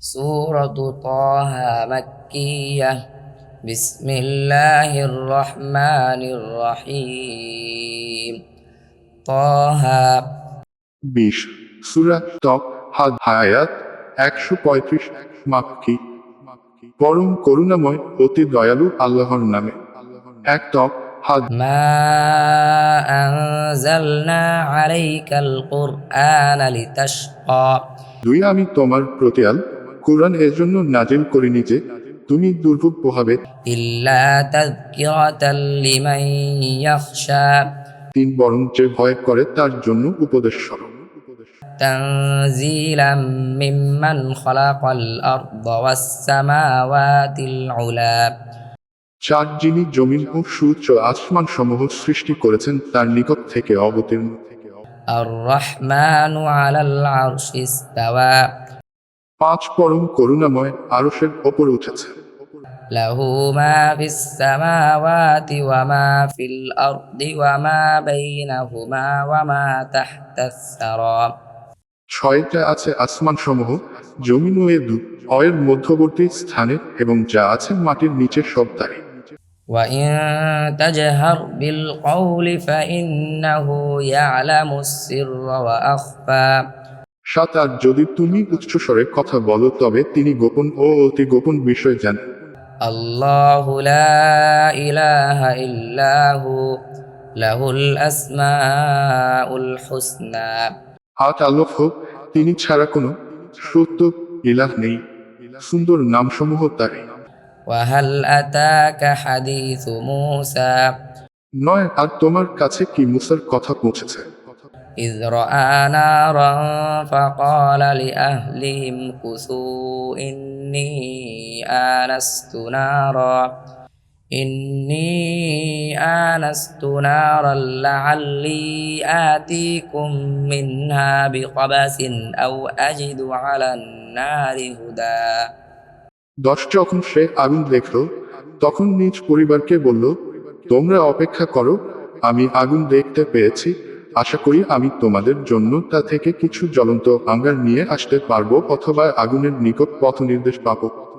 سورة طه مكية بسم الله الرحمن الرحيم طه বিশ সুরা তপ হাদ হায়াত একশো পঁয়ত্রিশ মাক্কি পরম করুণাময় অতি দয়ালু আল্লাহর নামে এক তপ হাদ ما أنزلنا عليك القرآن لتشقى দুই আমি তোমার প্রতিয়াল কোরআন এর জন্য নাজিল করিনি যে তুমি দুর্ভোগ পোহাবে إلا تذكرة لمن يخشى তিন বরং যে ভয় করে তার জন্য উপদেশ স্বরূপ تنزيلا ممن خلق الأرض والسماوات العلى চার যিনি জমিন ও সূর্য আসমান সমূহ সৃষ্টি করেছেন তার নিকট থেকে অবতীর্ণ الرحمن على العرش استوى পাঁচ পরম করুণাময় আরশের ওপর উঠেছে له ما في السماوات وما في الأرض وما بينهما وما تحت الثرى ছয়টা আছে আসমান সমূহ জমিন ও এ দু অয়ের মধ্যবর্তী স্থানে এবং যা আছে মাটির নিচে সব তাই وإن تجهر بالقول فإنه يعلم السر وأخفى সাত আর যদি তুমি উচ্চস্বরে কথা বলো তবে তিনি গোপন ও অতি গোপন বিষয় জান আল্লাহ হাত আলোক হোক তিনি ছাড়া কোনো সত্য ইলাহ নেই সুন্দর নামসমূহ তার। ওয়াহাল আতাকা হাদিসু মূসা। নয় আর তোমার কাছে কি মুসার কথা পৌঁছেছে? إذ رأى نارا فقال لأهلهم كثوا إني آنست نارا إني آنست نارا لعلي آتيكم منها بقبس أو أجد على النار هدى দশ যখন সে আগুন দেখল তখন নিজ পরিবারকে বলল তোমরা অপেক্ষা করো আমি আগুন দেখতে পেয়েছি আশা করি আমি তোমাদের জন্য তা থেকে কিছু জ্বলন্ত আঙ্গার নিয়ে আসতে পারব অথবা আগুনের নিকট পথ নির্দেশ পাবো।